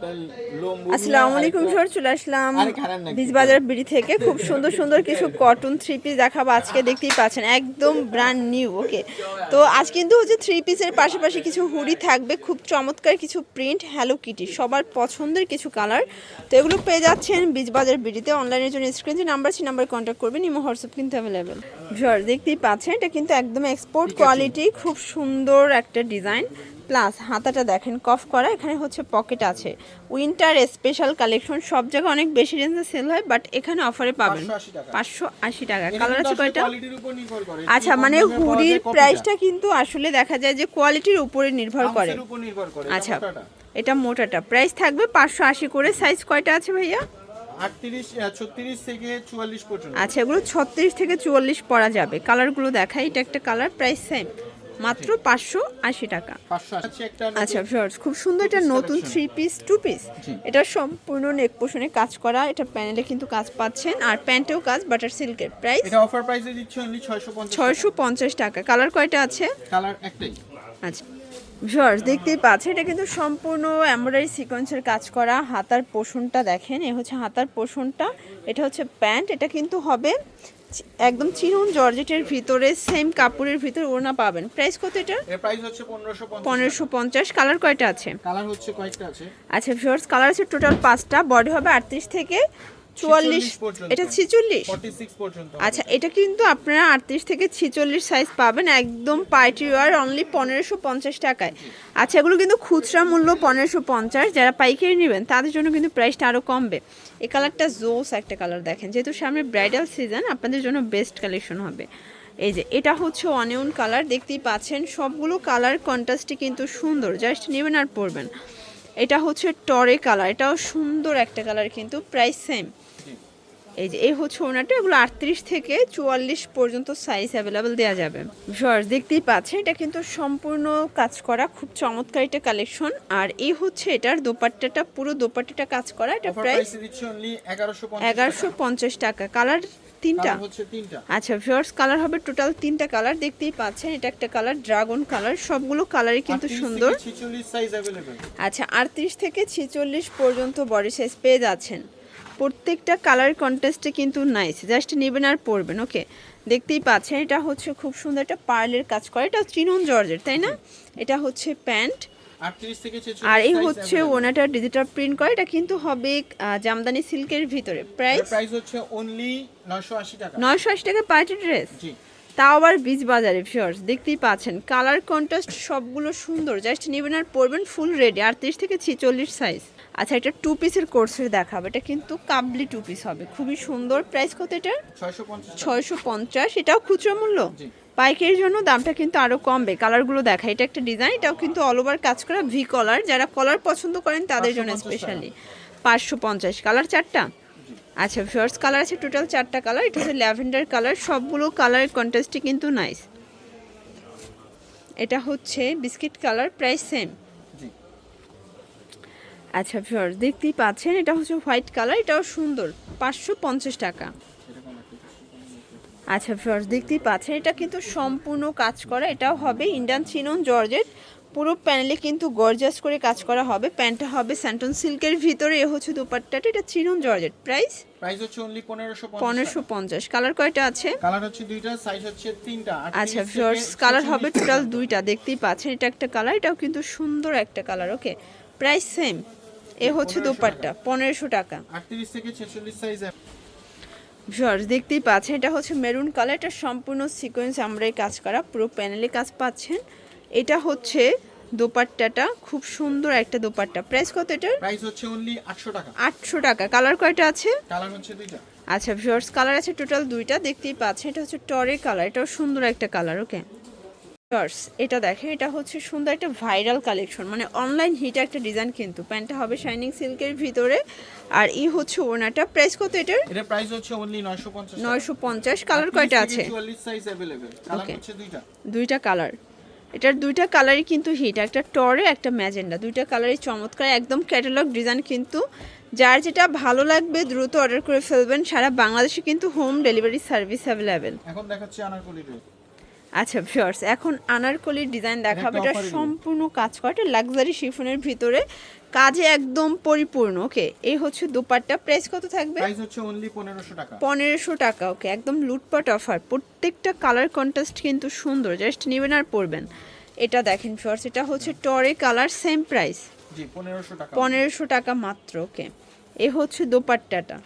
আসসালামু আলাইকুম স্যার চলে আসলাম। বীজবাজার বিড়ি থেকে খুব সুন্দর সুন্দর কিছু কটন থ্রি পিস দেখাবো। আজকে দেখতেই পাচ্ছেন একদম ব্র্যান্ড নিউ ওকে তো আজ কিন্তু হচ্ছে থ্রি পিসের পাশাপাশি কিছু হুডি থাকবে খুব চমৎকার কিছু প্রিন্ট হ্যালো কিটি সবার পছন্দের কিছু কালার তো এগুলো পেয়ে যাচ্ছেন বীজবাজার বিড়িতে। অনলাইনের জন্য স্ক্রিন যে নাম্বার আছে নাম্বার কন্ট্যাক্ট করবেন ইমো হোয়াটসঅ্যাপ কিন্তু অ্যাভেলেবেল স্যার দেখতেই পাচ্ছেন এটা কিন্তু একদম এক্সপোর্ট কোয়ালিটি খুব সুন্দর একটা ডিজাইন প্লাস হাতাটা দেখেন কফ করা এখানে হচ্ছে পকেট আছে। উইন্টার স্পেশাল কালেকশন সব জায়গায় অনেক বেশি রেঞ্জে সেল হয় বাট এখানে অফারে পাবেন। পাঁচশো আশি টাকা। কালার আছে কয়টা? আচ্ছা মানে হুডির প্রাইসটা কিন্তু আসলে দেখা যায় যে কোয়ালিটির উপরে নির্ভর করে। আচ্ছা এটা মোটাটা। প্রাইস থাকবে পাঁচশো আশি করে। সাইজ কয়টা আছে ভাইয়া? 38 আহ, 36 থেকে 44 পর্যন্ত। আচ্ছা এগুলো ছত্রিশ থেকে চুয়াল্লিশ পরা যাবে। কালারগুলো দেখাই এটা একটা কালার প্রাইস সেম মাত্র পাঁচশো আশি টাকা। 500 আছে একটা আচ্ছা ভিউয়ার্স খুব সুন্দর এটা নতুন থ্রি পিস টু পিস এটা সম্পূর্ণ নেক পোষণে কাজ করা এটা প্যানেলে কিন্তু কাজ পাচ্ছেন। আর প্যান্টেও কাজ বাটার সিল্কের প্রাইস এটা অফার প্রাইসে দিচ্ছি অনলি 650 ছয়শো পঞ্চাশ টাকা। কালার কয়টা আছে? কালার একটাই। আচ্ছা। ভিউয়ার্স দেখতেই পাচ্ছেন এটা কিন্তু সম্পূর্ণ এমব্রয়ডারি সিকোয়েন্সের কাজ করা হাতার পোষণটা দেখেন এ হচ্ছে হাতার পোষণটা এটা হচ্ছে প্যান্ট এটা কিন্তু হবে একদম চিরুন জর্জেটের ভিতরে সেম কাপড়ের ভিতরে ওড়না পাবেন। প্রাইস কত এটা? এর প্রাইস হচ্ছে 1550 পনেরোশো পঞ্চাশ কালার কয়টা আছে? কালার হচ্ছে কয়েকটা আছে। আচ্ছা ভিউয়ার্স কালার আছে টোটাল পাঁচটা বডি হবে আটত্রিশ থেকে চুয়াল্লিশ এটা ছিচল্লিশ? আচ্ছা এটা কিন্তু আপনারা আটত্রিশ থেকে ছিচল্লিশ সাইজ পাবেন একদম পার্টি ওয়ার অনলি পনেরোশো পঞ্চাশ টাকায়। আচ্ছা এগুলো কিন্তু খুচরা মূল্য পনেরোশো পঞ্চাশ। যারা পাইকারি নেবেন তাদের জন্য কিন্তু প্রাইসটা আরও কমবে। এই কালারটা জোস একটা কালার দেখেন। যেহেতু সামনে ব্রাইডাল সিজন আপনাদের জন্য বেস্ট কালেকশন হবে। এই যে এটা হচ্ছে অনিয়ন কালার দেখতেই পাচ্ছেন। সবগুলো কালার কন্ট্রাস্টই কিন্তু সুন্দর। জাস্ট নেবেন আর পরবেন। এটা হচ্ছে টরে কালার এটাও সুন্দর একটা কালার কিন্তু প্রাইস সেম এই যে এই হচ্ছে ওনাটা এগুলো আটত্রিশ থেকে চুয়াল্লিশ পর্যন্ত সাইজ অ্যাভেলেবেল দেওয়া যাবে। ভিউয়ার্স দেখতেই পাচ্ছে এটা কিন্তু সম্পূর্ণ কাজ করা খুব চমৎকার একটা কালেকশন আর এই হচ্ছে এটার দোপাট্টাটা পুরো দোপাট্টাটা কাজ করা এটা 1150 এগারোশো পঞ্চাশ টাকা। কালার তিনটা? আচ্ছা ভিউয়ার্স কালার হবে টোটাল তিনটা কালার দেখতেই পাচ্ছেন এটা একটা কালার ড্রাগন কালার সবগুলো কালারই কিন্তু সুন্দর। আচ্ছা আটত্রিশ থেকে ছেচল্লিশ পর্যন্ত বডি সাইজ পেয়ে যাচ্ছেন। প্রত্যেকটা কালার কন্টেস্টে কিন্তু নাইস জাস্ট নেবেন আর পরবেন ওকে দেখতেই পাচ্ছেন এটা হচ্ছে খুব সুন্দর একটা পার্লের কাজ করে এটা চিনন জর্জের তাই না? এটা হচ্ছে প্যান্ট আর এই হচ্ছে। ওনাটা ডিজিটাল প্রিন্ট করে এটা কিন্তু হবে জামদানি সিল্কের ভিতরে। প্রাইস প্রাইস হচ্ছে অনলি 980 টাকা। নয়শো আশি টাকা পার্টি ড্রেস জি। তাও আবার বীজ বাজারে ফিওর্স দেখতেই পাচ্ছেন। কালার কন্ট্রাস্ট সবগুলো সুন্দর জাস্ট নেবেন আর পরবেন ফুল রেডি আটত্রিশ থেকে ছিচল্লিশ সাইজ আচ্ছা এটা টু পিসের কোর্সের দেখাবো এটা কিন্তু কাবলি টু পিস হবে। খুবই সুন্দর। প্রাইস কত এটা 650 ছয়শো পঞ্চাশ এটাও খুচরো মূল্য? জি। পাইকারির জন্য দামটা কিন্তু আরও কমবে। কালারগুলো দেখা এটা একটা ডিজাইন এটাও কিন্তু অল ওভার কাজ করা ভি কলার যারা কলার পছন্দ করেন তাদের জন্য স্পেশালি পাঁচশো পঞ্চাশ। কালার চারটা? আচ্ছা ফার্স্ট কালার আছে টোটাল চারটা কালার এটা হচ্ছে ল্যাভেন্ডার কালার সবগুলো কালারের কন্ট্রাস্টই কিন্তু নাইস এটা হচ্ছে বিস্কিট কালার প্রাইস সেম আচ্ছা ফার্স্ট দেখতেই পাচ্ছেন এটা হচ্ছে হোয়াইট কালার এটাও সুন্দর পাঁচশো পঞ্চাশ টাকা। আচ্ছা ফার্স্ট দেখতেই পাচ্ছেন এটা কিন্তু সম্পূর্ণ কাজ করা এটাও হবে ইন্ডিয়ান চিনন জর্জেট পুরো প্যানেলে কিন্তু গর্জাস করে কাজ করা হবে প্যান্টটা হবে স্যান্টন সিল্কের ভিতরে এ হচ্ছে দুপাট্টাটা এটা চিনন জর্জেট প্রাইস প্রাইস হচ্ছে অনলি 1550 পনেরোশো পঞ্চাশ। কালার কয়টা আছে? কালার হচ্ছে দুইটা সাইজ হচ্ছে তিনটা। আচ্ছা থেকে কালার হবে টোটাল দুইটা দেখতেই পাচ্ছেন এটা একটা কালার এটাও কিন্তু সুন্দর একটা কালার ওকে প্রাইস সেম এ হচ্ছে 1500 দোপাট্টা পনেরোশো টাকা। 38 থেকে 46 সাইজ ভিউয়ার্স দেখতেই পাচ্ছেন এটা হচ্ছে মেরুন কালারটা সম্পূর্ণ সিকোয়েন্স আমরাই কাজ করা পুরো প্যানেলে কাজ পাচ্ছেন। এটা হচ্ছে দোপাট্টাটা খুব সুন্দর একটা দোপাট্টা। প্রাইস কত এটার? প্রাইস হচ্ছে অনলি 800 টাকা। আটশো টাকা। কালার কয়টা আছে? কালার হচ্ছে দুইটা। আচ্ছা ভিউয়ার্স কালার আছে টোটাল দুইটা। দেখতেই পাচ্ছেন এটা হচ্ছে টরে কালার এটাও সুন্দর একটা কালার ওকে ভিউয়ার্স এটা দেখেন এটা হচ্ছে সুন্দর একটা ভাইরাল কালেকশন মানে অনলাইন হিট একটা ডিজাইন কিন্তু প্যান্টটা হবে শাইনিং সিল্কের ভিতরে আর এই হচ্ছে ওনাটা প্রাইস কত এটার এর প্রাইস হচ্ছে অনলি 950 টাকা নয়শো পঞ্চাশ কালার কয়টা আছে 44 সাইজ अवेलेबल কালার Okay. হচ্ছে দুইটা দুইটা কালার এটার দুইটা কালারই কিন্তু হিট একটা টরে একটা ম্যাজেন্ডা দুইটা কালারই চমৎকার একদম ক্যাটালগ ডিজাইন কিন্তু যার যেটা ভালো লাগবে দ্রুত অর্ডার করে ফেলবেন সারা বাংলাদেশে কিন্তু হোম ডেলিভারি সার্ভিস অ্যাভেলেবেল এখন দেখাচ্ছি আনারকলি ড্রেস আচ্ছা ভিউয়ার্স এখন আনারকলির ডিজাইন দেখাবো। এটা। সম্পূর্ণ কাজ করা এটা লাক্সারি শিফনের ভিতরে। কাজে একদম পরিপূর্ণ ওকে এই হচ্ছে দুপাট্টা। প্রাইস কত থাকবে? প্রাইস হচ্ছে অনলি পনেরোশো টাকা। পনেরোশো টাকা ওকে একদম লুটপাট অফার প্রত্যেকটা কালার কন্ট্রাস্ট কিন্তু সুন্দর জাস্ট নেবেন আর পরবেন। এটা দেখেন ফিওর্স এটা হচ্ছে টরে কালার সেম প্রাইস জি পনেরোশো টাকা। পনেরোশো টাকা মাত্র ওকে এ হচ্ছে দোপাট্টাটা।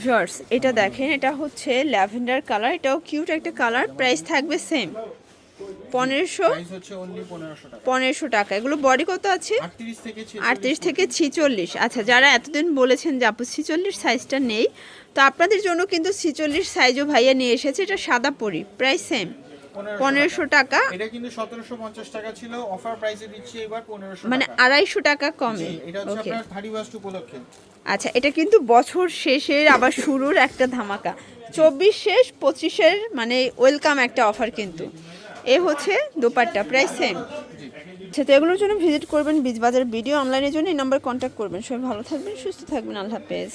ভিউয়ার্স এটা দেখেন এটা হচ্ছে ল্যাভেন্ডার কালার এটাও কিউট একটা কালার প্রাইস থাকবে সেম। পনেরোশো প্রাইস হচ্ছে অনলি পনেরোশো টাকা। এগুলো বডি কত আছে? আটত্রিশ থেকে ছিচল্লিশ। আচ্ছা যারা এতদিন বলেছেন যে আপু ছিচল্লিশ সাইজটা নেই। তো আপনাদের জন্য কিন্তু ছিচল্লিশ সাইজও ভাইয়া নিয়ে এসেছে এটা সাদা পরি প্রাইস সেম। পনেরোশো টাকা। এটা কিন্তু সতেরোশো পঞ্চাশ টাকা ছিল। অফার প্রাইসে দিচ্ছি এবার পনেরোশো মানে আড়াইশো টাকা কমে। এটা হচ্ছে আপনার থার্টি ওয়াস্ট উপলক্ষে। আচ্ছা এটা কিন্তু বছর শেষের আবার শুরুর একটা ধামাকা। চব্বিশ শেষ পঁচিশের মানে ওয়েলকাম একটা অফার কিন্তু। এ হচ্ছে দোপাট্টা প্রাইস সেম আচ্ছা তো এগুলোর জন্য ভিজিট করবেন বীজবাজার ভিডিও অনলাইনের জন্য এই নাম্বার কন্ট্যাক্ট করবেন। সবাই ভালো থাকবেন সুস্থ থাকবেন আল্লাহ হাফেজ।